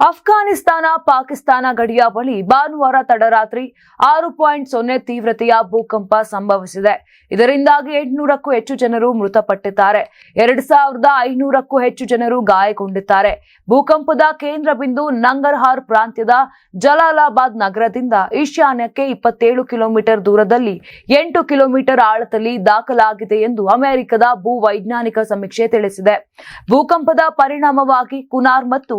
ಅಫ್ಘಾನಿಸ್ತಾನ ಪಾಕಿಸ್ತಾನ ಗಡಿಯ ಬಳಿ ಭಾನುವಾರ ತಡರಾತ್ರಿ ಆರು ಪಾಯಿಂಟ್ ಸೊನ್ನೆ ತೀವ್ರತೆಯ ಭೂಕಂಪ ಸಂಭವಿಸಿದೆ. ಇದರಿಂದಾಗಿ ಎಂಟುನೂರಕ್ಕೂ ಹೆಚ್ಚು ಜನರು ಮೃತಪಟ್ಟಿದ್ದಾರೆ. ಎರಡು ಸಾವಿರದ ಐನೂರಕ್ಕೂ ಹೆಚ್ಚು ಜನರು ಗಾಯಗೊಂಡಿದ್ದಾರೆ. ಭೂಕಂಪದ ಕೇಂದ್ರ ಬಿಂದು ನಂಗರ್ಹಾರ್ ಪ್ರಾಂತ್ಯದ ಜಲಾಲಾಬಾದ್ ನಗರದಿಂದ ಈಶಾನ್ಯಕ್ಕೆ ಇಪ್ಪತ್ತೇಳು ಕಿಲೋಮೀಟರ್ ದೂರದಲ್ಲಿ ಎಂಟು ಕಿಲೋಮೀಟರ್ ಆಳದಲ್ಲಿ ದಾಖಲಾಗಿದೆ ಎಂದು ಅಮೆರಿಕದ ಭೂ ವೈಜ್ಞಾನಿಕ ಸಮೀಕ್ಷೆ ತಿಳಿಸಿದೆ. ಭೂಕಂಪದ ಪರಿಣಾಮವಾಗಿ ಕುನಾರ್ ಮತ್ತು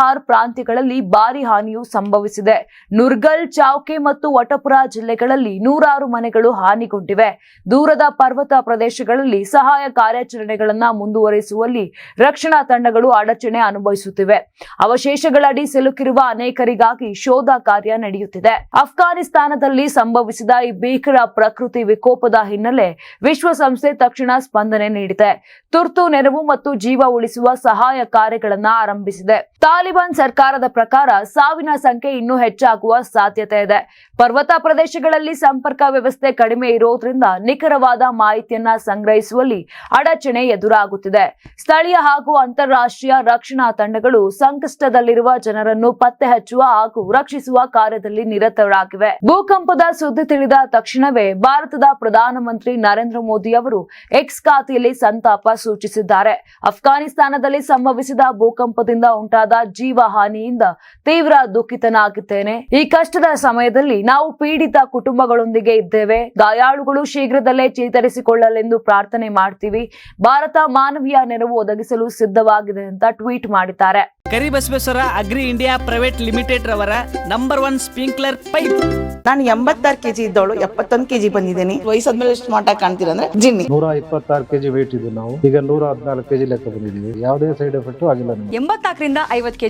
ನಂಗರ್ಹಾರ್ ಪ್ರಾಂತ್ಯಗಳಲ್ಲಿ ಭಾರಿ ಹಾನಿಯು ಸಂಭವಿಸಿದೆ. ನುರ್ಗಲ್ ಚೌಕೆ ಮತ್ತು ವಟಪುರ ಜಿಲ್ಲೆಗಳಲ್ಲಿ ನೂರಾರು ಮನೆಗಳು ಹಾನಿಗೊಂಡಿವೆ. ದೂರದ ಪರ್ವತ ಪ್ರದೇಶಗಳಲ್ಲಿ ಸಹಾಯ ಕಾರ್ಯಾಚರಣೆಗಳನ್ನ ಮುಂದುವರಿಸುವಲ್ಲಿ ರಕ್ಷಣಾ ತಂಡಗಳು ಅಡಚಣೆ ಅನುಭವಿಸುತ್ತಿವೆ. ಅವಶೇಷಗಳಡಿ ಸಿಲುಕಿರುವ ಅನೇಕರಿಗಾಗಿ ಶೋಧ ಕಾರ್ಯ ನಡೆಯುತ್ತಿದೆ. ಅಫ್ಘಾನಿಸ್ತಾನದಲ್ಲಿ ಸಂಭವಿಸಿದ ಈ ಭೀಕರ ಪ್ರಕೃತಿ ವಿಕೋಪದ ಹಿನ್ನೆಲೆ ವಿಶ್ವಸಂಸ್ಥೆ ತಕ್ಷಣ ಸ್ಪಂದನೆ ನೀಡಿದೆ. ತುರ್ತು ನೆರವು ಮತ್ತು ಜೀವ ಉಳಿಸುವ ಸಹಾಯ ಕಾರ್ಯಗಳನ್ನ ಆರಂಭಿಸಿದೆ. ತಾಲಿಬಾನ್ ಸರ್ಕಾರದ ಪ್ರಕಾರ ಸಾವಿನ ಸಂಖ್ಯೆ ಇನ್ನೂ ಹೆಚ್ಚಾಗುವ ಸಾಧ್ಯತೆ ಇದೆ. ಪರ್ವತ ಪ್ರದೇಶಗಳಲ್ಲಿ ಸಂಪರ್ಕ ವ್ಯವಸ್ಥೆ ಕಡಿಮೆ ಇರೋದ್ರಿಂದ ನಿಖರವಾದ ಮಾಹಿತಿಯನ್ನ ಸಂಗ್ರಹಿಸುವಲ್ಲಿ ಅಡಚಣೆ ಎದುರಾಗುತ್ತಿದೆ. ಸ್ಥಳೀಯ ಹಾಗೂ ಅಂತಾರಾಷ್ಟ್ರೀಯ ರಕ್ಷಣಾ ತಂಡಗಳು ಸಂಕಷ್ಟದಲ್ಲಿರುವ ಜನರನ್ನು ಪತ್ತೆ ಹಚ್ಚುವ ಹಾಗೂ ರಕ್ಷಿಸುವ ಕಾರ್ಯದಲ್ಲಿ ನಿರತರಾಗಿವೆ. ಭೂಕಂಪದ ಸುದ್ದಿ ತಿಳಿದ ತಕ್ಷಣವೇ ಭಾರತದ ಪ್ರಧಾನಮಂತ್ರಿ ನರೇಂದ್ರ ಮೋದಿ ಅವರು ಎಕ್ಸ್ ಖಾತೆಯಲ್ಲಿ ಸಂತಾಪ ಸೂಚಿಸಿದ್ದಾರೆ. ಅಫ್ಘಾನಿಸ್ತಾನದಲ್ಲಿ ಸಂಭವಿಸಿದ ಭೂಕಂಪದಿಂದ ಉಂಟಾದ ಜೀವ ಹಾನಿಯಿಂದ ತೀವ್ರ ದುಃಖಿತನಾಗಿದ್ದೇನೆ. ಈ ಕಷ್ಟದ ಸಮಯದಲ್ಲಿ ನಾವು ಪೀಡಿತ ಕುಟುಂಬಗಳೊಂದಿಗೆ ಇದ್ದೇವೆ. ಗಾಯಾಳುಗಳು ಶೀಘ್ರದಲ್ಲೇ ಚೇತರಿಸಿಕೊಳ್ಳಲೆಂದು ಪ್ರಾರ್ಥನೆ ಮಾಡ್ತೀವಿ. ಭಾರತ ಮಾನವೀಯ ನೆರವು ಒದಗಿಸಲು ಸಿದ್ಧವಾಗಿದೆ ಅಂತ ಟ್ವೀಟ್ ಮಾಡಿದ್ದಾರೆ. Karibasaveshwara agri India private limited ರವರ ನಂಬರ್ ಒನ್ ಸ್ಪ್ರಿಂಕ್ಲರ್ ಪೈಪ್. ನಾನು ಎಂಬತ್ತಾರು ಕೆಜಿ ಇದ್ದವಳು ಎಪ್ಪತ್ತೊಂದು ಕೆಜಿ ಬಂದಿದ್ದೀನಿ. ವಯಸ್ಸಾದ್ಮೇಲೆ ಎಷ್ಟು ಮಾಟ ಕಾಣ್ತೀರ ಅಂದ್ರೆ ಜಿನ್ನಿ. ನೂರ ಇಪ್ಪತ್ತಾರು ಕೆಜಿ ವೇಟ್ ಇದ್ದು ನಾವು. ಈಗ ನೂರ ಹದಿನಾಲ್ಕು ಕೆಜಿ ಲೆಕ್ಕ ಬಂದಿದ್ದೀವಿ. ಯಾವುದೇ ಸೈಡ್ ಎಫೆಕ್ಟ್ ಆಗಿಲ್ಲ ಎಂಬತ್ನಾಲ್ಕರಿಂದ ಐವತ್ ಕೆಜಿ